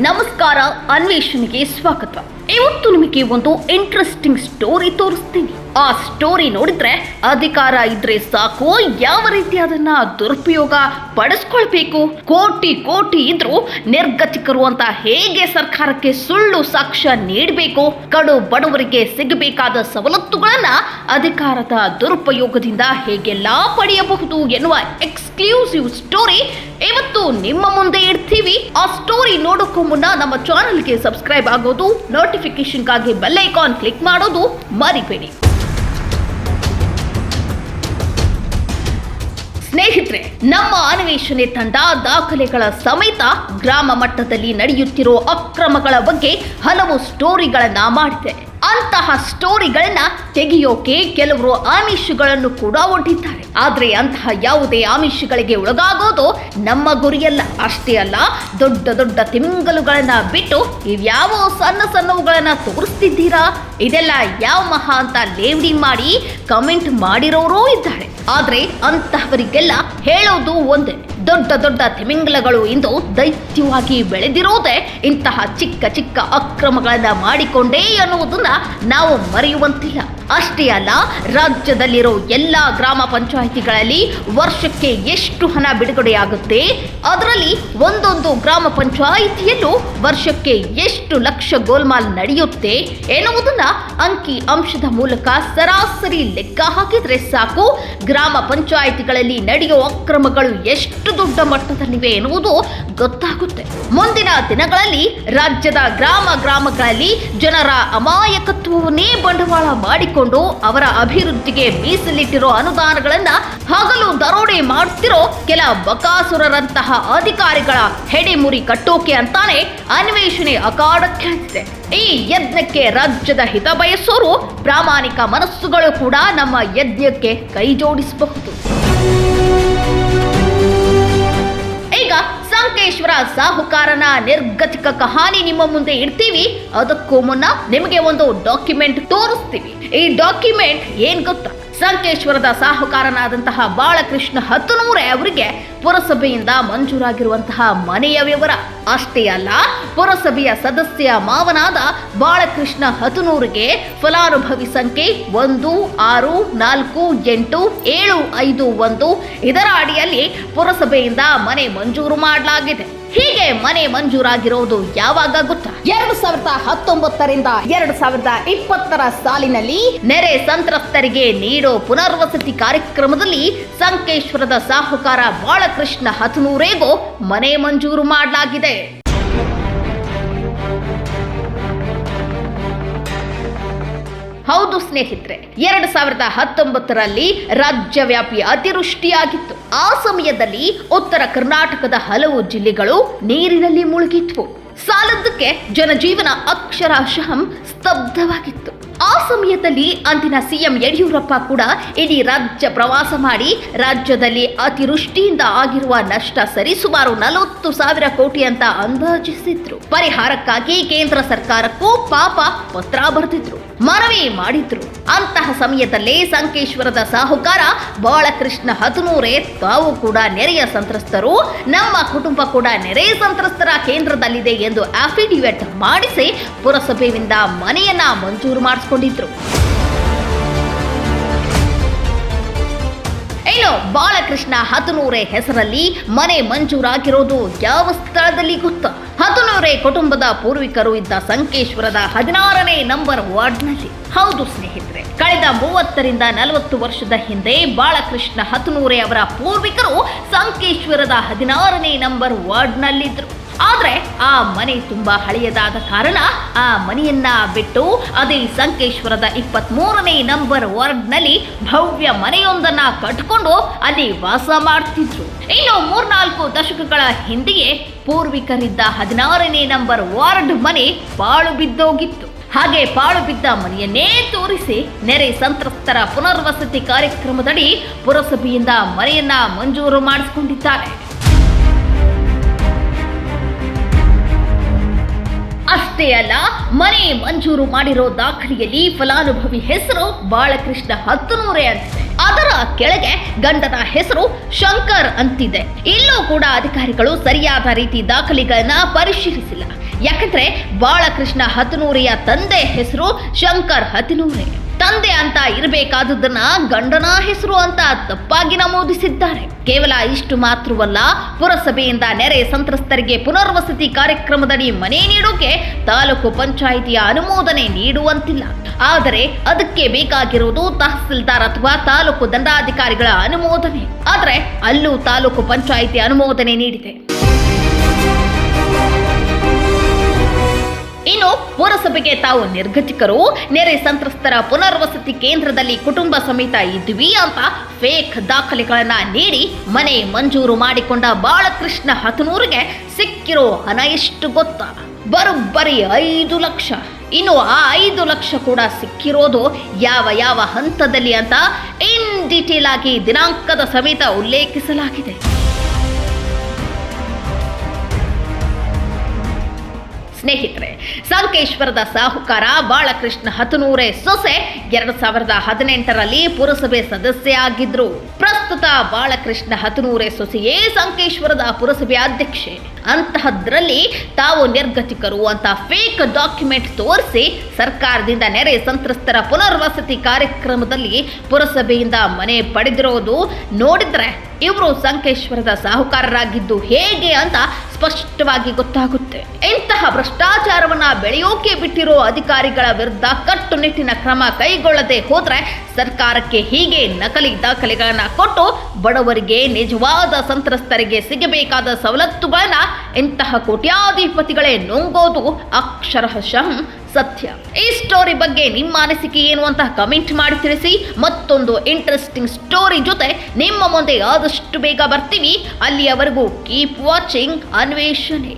ನಮಸ್ಕಾರ. ಅನ್ವೇಷಣೆಗೆ ಸ್ವಾಗತ. ಇವತ್ತು ನಿಮಗೆ ಒಂದು ಇಂಟ್ರೆಸ್ಟಿಂಗ್ ಸ್ಟೋರಿ ತೋರಿಸ್ತೀನಿ. ಆ ಸ್ಟೋರಿ ನೋಡಿದ್ರೆ ಅಧಿಕಾರ ಇದ್ರೆ ಸಾಕು, ಯಾವ ರೀತಿ ಅದನ್ನ ದುರುಪಯೋಗ ಪಡಿಸ್ಕೊಳ್ಬೇಕು? ಕೋಟಿ ಕೋಟಿ ಇದ್ರು ನಿರ್ಗತಿಕರು ಅಂತ ಹೇಗೆ ಸರ್ಕಾರಕ್ಕೆ ಸುಳ್ಳು ಸಾಕ್ಷ್ಯ ನೀಡಬೇಕು? ಕಡು ಬಡವರಿಗೆ ಸಿಗಬೇಕಾದ ಸವಲತ್ತುಗಳನ್ನ ಅಧಿಕಾರದ ದುರುಪಯೋಗದಿಂದ ಹೇಗೆಲ್ಲ ಪಡೆಯಬಹುದು ಎನ್ನುವ ಎಕ್ಸ್ಕ್ಲೂಸಿವ್ ಸ್ಟೋರಿ ಇವತ್ತು ನಿಮ್ಮ ಮುಂದೆ ಇಡ್ತೀವಿ. ಆ ಸ್ಟೋರಿ ನೋಡೋಕ್ಕೂ ಮುನ್ನ ನಮ್ಮ ಚಾನೆಲ್ಗೆ ಸಬ್ಸ್ಕ್ರೈಬ್ ಆಗೋದು ನೋಟಿಫಿಕೇಶನ್ಗಾಗಿ ಬೆಲ್ ಐಕಾನ್ ಕ್ಲಿಕ್ ಮಾಡೋದು ಮರಿಬೇಡಿ. ಸ್ನೇಹಿತರೆ, ನಮ್ಮ ಅನ್ವೇಷಣೆ ತಂಡ ದಾಖಲೆಗಳ ಸಮೇತ ಗ್ರಾಮ ಮಟ್ಟದಲ್ಲಿ ನಡೆಯುತ್ತಿರೋ ಅಕ್ರಮಗಳ ಬಗ್ಗೆ ಹಲವು ಸ್ಟೋರಿಗಳನ್ನ ಮಾಡಿದೆ. ಅಂತಹ ಸ್ಟೋರಿಗಳನ್ನ ತೆಗೆಯೋಕೆ ಕೆಲವರು ಆಮಿಷಗಳನ್ನು ಕೂಡ ಒಡ್ಡಿದ್ದಾರೆ. ಆದ್ರೆ ಅಂತಹ ಯಾವುದೇ ಆಮಿಷಗಳಿಗೆ ಒಳಗಾಗೋದು ನಮ್ಮ ಗುರಿಯಲ್ಲ. ಅಷ್ಟೇ ಅಲ್ಲ, ದೊಡ್ಡ ದೊಡ್ಡ ತಿಂಗಲುಗಳನ್ನ ಬಿಟ್ಟು ಇವ್ಯಾವೋ ಸಣ್ಣ ಸಣ್ಣವುಗಳನ್ನ ತೋರಿಸ್ತಿದ್ದೀರಾ? ಇದೆಲ್ಲ ಯಾವ ಮಹಾ ಅಂತ ಲೇವಡಿ ಮಾಡಿ ಕಮೆಂಟ್ ಮಾಡಿರೋರೂ ಇದ್ದಾರೆ. ಆದ್ರೆ ಅಂತಹವರಿಗೆಲ್ಲ ಹೇಳೋದು ಒಂದೇ, ದೊಡ್ಡ ದೊಡ್ಡ ತಿಮಿಂಗಲಗಳು ಇಂದು ದೈತ್ಯವಾಗಿ ಬೆಳೆದಿರೋದೇ ಇಂತಹ ಚಿಕ್ಕ ಚಿಕ್ಕ ಅಕ್ರಮಗಳನ್ನ ಮಾಡಿಕೊಂಡೇ ಅನ್ನುವುದನ್ನ ನಾವು ಮರೆಯುವಂತಿಲ್ಲ. ಅಷ್ಟೇ ಅಲ್ಲ, ರಾಜ್ಯದಲ್ಲಿರೋ ಎಲ್ಲ ಗ್ರಾಮ ಪಂಚಾಯಿತಿಗಳಲ್ಲಿ ವರ್ಷಕ್ಕೆ ಎಷ್ಟು ಹಣ ಬಿಡುಗಡೆಯಾಗುತ್ತೆ, ಅದರಲ್ಲಿ ಒಂದೊಂದು ಗ್ರಾಮ ಪಂಚಾಯಿತಿಯಲ್ಲೂ ವರ್ಷಕ್ಕೆ ಎಷ್ಟು ಲಕ್ಷ ಗೋಲ್ಮಾಲ್ ನಡೆಯುತ್ತೆ ಎನ್ನುವುದನ್ನ ಅಂಕಿ ಅಂಶದ ಮೂಲಕ ಸರಾಸರಿ ಲೆಕ್ಕ ಹಾಕಿದ್ರೆ ಸಾಕು. ಗ್ರಾಮ ಪಂಚಾಯಿತಿಗಳಲ್ಲಿ ನಡೆಯೋ ಅಕ್ರಮಗಳು ಎಷ್ಟು ದೊಡ್ಡ ಮಟ್ಟದಲ್ಲಿವೆ ಎನ್ನುವುದು ಗೊತ್ತಾಗುತ್ತೆ. ಮುಂದಿನ ದಿನಗಳಲ್ಲಿ ರಾಜ್ಯದ ಗ್ರಾಮ ಗ್ರಾಮಗಳಲ್ಲಿ ಜನರ ಅಮಾಯಕತ್ವವನ್ನೇ ಬಂಡವಾಳ ಮಾಡಿಕೊಂಡು ಅವರ ಅಭಿವೃದ್ಧಿಗೆ ಮೀಸಲಿಟ್ಟಿರೋ ಅನುದಾನಗಳನ್ನ ಹಗಲು ದರೋಡೆ ಮಾಡುತ್ತಿರೋ ಕೆಲ ಬಕಾಸುರರಂತಹ ಅಧಿಕಾರಿಗಳ ಹೆಡೆಮುರಿ ಕಟ್ಟೋಕೆ ಅಂತಾನೆ ಅನ್ವೇಷಣೆ ಅಖಾಡಕ್ಕಿಳಿದಿದೆ ಈ ಯಜ್ಞಕ್ಕೆ ರಾಜ್ಯದ ಹಿತ ಬಯಸೋರು ಪ್ರಾಮಾಣಿಕ ಮನಸ್ಸುಗಳು ಕೂಡ ನಮ್ಮ ಯಜ್ಞಕ್ಕೆ ಕೈ ಜೋಡಿಸಬಹುದು. ಈಗ ಸಂಕೇಶ್ವರ ಸಾಹುಕಾರನ ನಿರ್ಗತಿಕ ಕಹಾನಿ ನಿಮ್ಮ ಮುಂದೆ ಇಡ್ತೀವಿ. ಅದಕ್ಕೂ ಮುನ್ನ ನಿಮಗೆ ಒಂದು ಡಾಕ್ಯುಮೆಂಟ್ ತೋರಿಸ್ತೀವಿ. ಈ ಡಾಕ್ಯುಮೆಂಟ್ ಏನ್ ಗೊತ್ತಾ? ಸಂಕೇಶ್ವರದ ಸಾಹುಕಾರನಾದಂತಹ ಬಾಳಕೃಷ್ಣ ಹತ್ತನೂರೆ ಅವರಿಗೆ ಪುರಸಭೆಯಿಂದ ಮಂಜೂರಾಗಿರುವಂತಹ ಮನೆಯ ವಿವರ. ಅಷ್ಟೇ ಅಲ್ಲ ಪುರಸಭೆಯ ಸದಸ್ಯ ಮಾವನಾದ ಬಾಳಕೃಷ್ಣ ಹತನೂರಿಗೆ ಫಲಾನುಭವಿ ಸಂಖ್ಯೆ ಒಂದು, ಆರು, ನಾಲ್ಕು, ಎಂಟು, ಏಳು, ಐದು, ಒಂದು. ಇದರ ಅಡಿಯಲ್ಲಿ ಪುರಸಭೆಯಿಂದ ಮನೆ ಮಂಜೂರು ಮಾಡಲಾಗಿದೆ. ಹೀಗೆ ಮನೆ ಮಂಜೂರಾಗಿರೋದು ಯಾವಾಗ ಗೊತ್ತಾ? ಎರಡು ಸಾವಿರದ ಹತ್ತೊಂಬತ್ತರಿಂದ ಎರಡು ಸಾವಿರದ ಇಪ್ಪತ್ತರ ಸಾಲಿನಲ್ಲಿ ನೆರೆ ಸಂತ್ರಸ್ತರಿಗೆ ನೀಡೋ ಪುನರ್ವಸತಿ ಕಾರ್ಯಕ್ರಮದಲ್ಲಿ ಸಂಕೇಶ್ವರದ ಸಾಹುಕಾರ ಬಾಳಕೃಷ್ಣ ಹತನೂರೇಗೂ ಮನೆ ಮಂಜೂರು ಮಾಡಲಾಗಿದೆ. ಹೌದು ಸ್ನೇಹಿತರೆ, ಎರಡು ಸಾವಿರದ ಹತ್ತೊಂಬತ್ತರಲ್ಲಿ ರಾಜ್ಯವ್ಯಾಪಿ ಅತಿವೃಷ್ಟಿಯಾಗಿತ್ತು. ಆ ಸಮಯದಲ್ಲಿ ಉತ್ತರ ಕರ್ನಾಟಕದ ಹಲವು ಜಿಲ್ಲೆಗಳು ನೀರಿನಲ್ಲಿ ಮುಳುಗಿತ್ತು ಸಾಲದ್ದಕ್ಕೆ ಜನಜೀವನ ಅಕ್ಷರಶಃ ಸ್ತಬ್ಧವಾಗಿತ್ತು. ಆ ಸಮಯದಲ್ಲಿ ಅಂದಿನ ಸಿಎಂ ಯಡಿಯೂರಪ್ಪ ಕೂಡ ಇಡೀ ರಾಜ್ಯ ಪ್ರವಾಸ ಮಾಡಿ ರಾಜ್ಯದಲ್ಲಿ ಅತಿವೃಷ್ಟಿಯಿಂದ ಆಗಿರುವ ನಷ್ಟ ಸರಿಸುಮಾರು ನಲವತ್ತು ಸಾವಿರ ಕೋಟಿ ಅಂತ ಅಂದಾಜಿಸಿದ್ರು. ಪರಿಹಾರಕ್ಕಾಗಿ ಕೇಂದ್ರ ಸರ್ಕಾರಕ್ಕೂ ಪಾಪ ಪತ್ರ ಬರೆದಿದ್ರು. ಮನವಿ ಮಾಡಿದ್ರು. ಅಂತಹ ಸಮಯದಲ್ಲಿ ಸಂಕೇಶ್ವರದ ಸಾಹುಕಾರ ಬಾಳಕೃಷ್ಣ ಹತನೂರೆ ತಾವು ಕೂಡ ನೆರೆಯ ಸಂತ್ರಸ್ತರು. ನಮ್ಮ ಕುಟುಂಬ ಕೂಡ ನೆರೆಯ ಸಂತ್ರಸ್ತರ ಕೇಂದ್ರದಲ್ಲಿದೆ ಎಂದು ಅಫಿಡವಿಟ್ ಮಾಡಿಸಿ ಪುರಸಭೆಯಿಂದ ಮನೆಯನ್ನ ಮಂಜೂರು ಮಾಡಿಸಿಕೊಂಡಿದ್ರು. ಇನ್ನು ಬಾಳಕೃಷ್ಣ ಹತನೂರೆ ಹೆಸರಲ್ಲಿ ಮನೆ ಮಂಜೂರಾಗಿರೋದು ಯಾವ ಸ್ಥಳದಲ್ಲಿ ಗೊತ್ತಾ? ಹತನೂರೆ ಕುಟುಂಬದ ಪೂರ್ವಿಕರು ಇದ್ದ ಸಂಕೇಶ್ವರದ ಹದಿನಾರನೇ ನಂಬರ್ ವಾರ್ಡ್ನಲ್ಲಿ. ಹೌದು ಸ್ನೇಹಿತರೆ, ಕಳೆದ ಮೂವತ್ತರಿಂದ ನಲವತ್ತು ವರ್ಷದ ಹಿಂದೆ ಬಾಳಕೃಷ್ಣ ಹತನೂರೆ ಅವರ ಪೂರ್ವಿಕರು ಸಂಕೇಶ್ವರದ ಹದಿನಾರನೇ ನಂಬರ್ ವಾರ್ಡ್ನಲ್ಲಿದ್ರು ಆದ್ರೆ ಆ ಮನೆ ತುಂಬಾ ಹಳೆಯದಾದ ಕಾರಣ ಆ ಮನೆಯನ್ನ ಬಿಟ್ಟು ಅದೇ ಸಂಕೇಶ್ವರದ ಇಪ್ಪತ್ತ್ ಮೂರನೇ ನಂಬರ್ ವಾರ್ಡ್ನಲ್ಲಿ ಭವ್ಯ ಮನೆಯೊಂದನ್ನ ಕಟ್ಕೊಂಡು ಅಲ್ಲಿ ವಾಸ ಮಾಡ್ತಿದ್ರು. ಇನ್ನು ಮೂರ್ನಾಲ್ಕು ದಶಕಗಳ ಹಿಂದೆಯೇ ಪೂರ್ವಿಕರಿದ್ದ ಹದಿನಾರನೇ ನಂಬರ್ ವಾರ್ಡ್ ಮನೆ ಪಾಳು ಬಿದ್ದೋಗಿತ್ತು. ಹಾಗೆ ಪಾಳು ಬಿದ್ದ ಮನೆಯನ್ನೇ ತೋರಿಸಿ ನೆರೆ ಸಂತ್ರಸ್ತರ ಪುನರ್ವಸತಿ ಕಾರ್ಯಕ್ರಮದಡಿ ಪುರಸಭೆಯಿಂದ ಮನೆಯನ್ನ ಮಂಜೂರು ಮಾಡಿಸಿಕೊಂಡಿದ್ದಾರೆ. ಅಷ್ಟೇ ಅಲ್ಲ ಮನೆ ಮಂಜೂರು ಮಾಡಿರೋ ದಾಖಲೆಯಲ್ಲಿ ಫಲಾನುಭವಿ ಹೆಸರು ಬಾಳಕೃಷ್ಣ ಹತ್ತನೂರೇ ಅಂತಿದೆ. ಅದರ ಕೆಳಗೆ ಗಂಡನ ಹೆಸರು ಶಂಕರ್ ಅಂತಿದೆ. ಇಲ್ಲೂ ಕೂಡ ಅಧಿಕಾರಿಗಳು ಸರಿಯಾದ ರೀತಿ ದಾಖಲೆಗಳನ್ನ ಪರಿಶೀಲಿಸಿಲ್ಲ. ಯಾಕಂದ್ರೆ ಬಾಳಕೃಷ್ಣ ಹತ್ತನೂರೆಯ ತಂದೆ ಹೆಸರು ಶಂಕರ್ ಹತಿನೂರೆ ತಂದೆ ಅಂತ ಇರಬೇಕಾದದನ್ನ ಗಂಡನ ಹೆಸರು ಅಂತ ತಪ್ಪಾಗಿ ನಮೂದಿಸಿದ್ದಾರೆ. ಕೇವಲ ಇಷ್ಟು ಮಾತ್ರವಲ್ಲ, ಪುರಸಭೆಯಿಂದ ನೆರೆ ಸಂತ್ರಸ್ತರಿಗೆ ಪುನರ್ವಸತಿ ಕಾರ್ಯಕ್ರಮದಡಿ ಮನೆ ನೀಡೋಕೆ ತಾಲೂಕು ಪಂಚಾಯಿತಿಯ ಅನುಮೋದನೆ ನೀಡುವಂತಿಲ್ಲ. ಆದರೆ ಅದಕ್ಕೆ ಬೇಕಾಗಿರುವುದು ತಹಸೀಲ್ದಾರ್ ಅಥವಾ ತಾಲೂಕು ದಂಡಾಧಿಕಾರಿಗಳ ಅನುಮೋದನೆ. ಆದರೆ ಅಲ್ಲೂ ತಾಲೂಕು ಪಂಚಾಯಿತಿ ಅನುಮೋದನೆ ನೀಡಿದೆ. ಇನ್ನು ಪುರಸಭೆಗೆ ತಾವು ನಿರ್ಗತಿಕರು, ನೆರೆ ಸಂತ್ರಸ್ತರ ಪುನರ್ವಸತಿ ಕೇಂದ್ರದಲ್ಲಿ ಕುಟುಂಬ ಸಮೇತ ಇದ್ವಿ ಅಂತ ಫೇಕ್ ದಾಖಲೆಗಳನ್ನ ನೀಡಿ ಮನೆ ಮಂಜೂರು ಮಾಡಿಕೊಂಡ ಬಾಳಕೃಷ್ಣ ಹತನೂರಿಗೆ ಸಿಕ್ಕಿರೋ ಹಣ ಎಷ್ಟು ಗೊತ್ತಾ? ಬರೋಬ್ಬರಿ ಐದು ಲಕ್ಷ. ಇನ್ನು ಆ ಐದು ಲಕ್ಷ ಕೂಡ ಸಿಕ್ಕಿರೋದು ಯಾವ ಯಾವ ಹಂತದಲ್ಲಿ ಅಂತ ಇನ್ ಡೀಟೇಲ್ ಆಗಿ ದಿನಾಂಕದ ಸಮೇತ ಉಲ್ಲೇಖಿಸಲಾಗಿದೆ. ಸ್ನೇಹಿತರೆ ಸಂಕೇಶ್ವರದ ಸಾಹುಕಾರ ಬಾಳಕೃಷ್ಣ ಹತನೂರೆ ಸೊಸೆ ಎರಡು ಸಾವಿರದ ಹದಿನೆಂಟರಲ್ಲಿ ಪುರಸಭೆ ಆಗಿದ್ರು ಪ್ರಸ್ತುತ ಬಾಳಕೃಷ್ಣ ಹತನೂರೆ ಸೊಸೆಯೇ ಸಂಕೇಶ್ವರದ ಪುರಸಭೆ ಅಧ್ಯಕ್ಷೆ. ಅಂತಹದ್ರಲ್ಲಿ ತಾವು ನಿರ್ಗತಿಕರು ಅಂತ ಫೇಕ್ ಡಾಕ್ಯುಮೆಂಟ್ ತೋರಿಸಿ ಸರ್ಕಾರದಿಂದ ನೆರೆ ಸಂತ್ರಸ್ತರ ಪುನರ್ವಸತಿ ಕಾರ್ಯಕ್ರಮದಲ್ಲಿ ಪುರಸಭೆಯಿಂದ ಮನೆ ಪಡೆದಿರೋದು ನೋಡಿದ್ರೆ ಇವರು ಸಂಕೇಶ್ವರದ ಸಾಹುಕಾರರಾಗಿದ್ದು ಹೇಗೆ ಅಂತ ಸ್ಪಷ್ಟವಾಗಿ ಗೊತ್ತಾಗುತ್ತೆ. ಇಂತಹ ಭ್ರಷ್ಟಾಚಾರವನ್ನ ಬೆಳೆಯೋಕೆ ಬಿಟ್ಟಿರೋ ಅಧಿಕಾರಿಗಳ ವಿರುದ್ಧ ಕಟ್ಟುನಿಟ್ಟಿನ ಕ್ರಮ ಕೈಗೊಳ್ಳದೆ ಹೋದರೆ ಸರ್ಕಾರಕ್ಕೆ ಹೀಗೆ ನಕಲಿ ದಾಖಲೆಗಳನ್ನು ಕೊಟ್ಟು ಬಡವರಿಗೆ ನಿಜವಾದ ಸಂತ್ರಸ್ತರಿಗೆ ಸಿಗಬೇಕಾದ ಸವಲತ್ತುಗಳನ್ನು ಇಂತಹ ಕೋಟ್ಯಾಧಿಪತಿಗಳೇ ನುಂಗೋದು ಅಕ್ಷರಶಃ ಸತ್ಯ. ಈ ಸ್ಟೋರಿ ಬಗ್ಗೆ ನಿಮ್ಮ ಅನಿಸಿಕೆ ಏನು ಅಂತ ಕಮೆಂಟ್ ಮಾಡಿ ತಿಳಿಸಿ. ಮತ್ತೊಂದು ಇಂಟ್ರೆಸ್ಟಿಂಗ್ ಸ್ಟೋರಿ ಜೊತೆ ನಿಮ್ಮ ಮುಂದೆ ಆದಷ್ಟು ಬೇಗ ಬರ್ತೀವಿ. ಅಲ್ಲಿಯವರೆಗೂ ಕೀಪ್ ವಾಚಿಂಗ್ ಅನ್ವೇಷಣೆ.